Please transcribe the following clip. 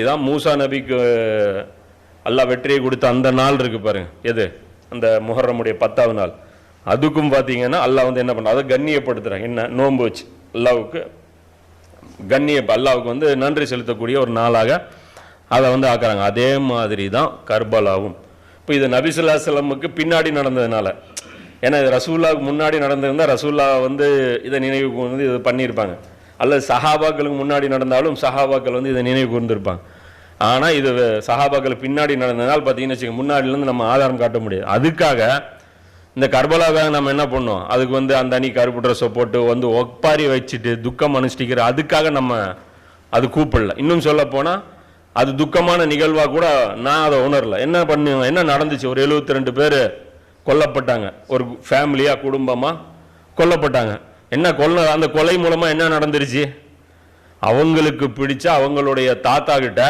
இதுதான் மூசா நபிக்கு அல்லாஹ் வெற்றியை கொடுத்த அந்த நாள் இருக்கு பாருங்க. எது? அந்த முஹர்ரமுடைய பத்தாவது நாள். அதுக்கும் பார்த்தீங்கன்னா அல்லாஹ் வந்து என்ன பண்ண அதை கண்ணியப்படுத்துறாங்க என்ன? நோன்பு வச்சு. அல்லாவுக்கு கண்ணிய அல்லாவுக்கு வந்து நன்றி செலுத்தக்கூடிய ஒரு நாளாக அதை வந்து ஆக்குறாங்க. அதே மாதிரி தான் கர்பலாவும். இப்போ இது நபிசுல்லா செல்லமுக்கு பின்னாடி நடந்ததுனால. ஏன்னா இது ரசூல்லாவுக்கு முன்னாடி நடந்திருந்தால் ரசூல்லா வந்து இதை நினைவு வந்து இது பண்ணியிருப்பாங்க. அல்லது சஹாபாக்களுக்கு முன்னாடி நடந்தாலும் சஹாபாக்கள் வந்து இதை நினைவு கூர்ந்திருப்பாங்க. ஆனால் இது சஹாபாக்கள் பின்னாடி நடந்ததால் பார்த்தீங்கன்னு வச்சுக்கோங்க முன்னாடிலேருந்து நம்ம ஆதாரம் காட்ட முடியாது. அதுக்காக இந்த கர்பலாக்காக நம்ம என்ன பண்ணோம் அதுக்கு வந்து அந்த அணி கருப்பு ட்ரெஸ்ஸை போட்டு வந்து ஒப்பாரி வச்சுட்டு துக்கம் அனுஷ்டிக்கிற அதுக்காக நம்ம அது கூப்பிடல. இன்னும் சொல்ல போனால் அது துக்கமான நிகழ்வாக கூட நான் அதை உணரல. என்ன பண்ணு என்ன நடந்துச்சு? ஒரு 72 ரெண்டு பேர் கொல்லப்பட்டாங்க. ஒரு ஃபேமிலியாக குடும்பமாக கொல்லப்பட்டாங்க. என்ன கொல்ல அந்த கொலை மூலமாக என்ன நடந்துருச்சு? அவங்களுக்கு பிடிச்ச அவங்களுடைய தாத்தா கிட்ட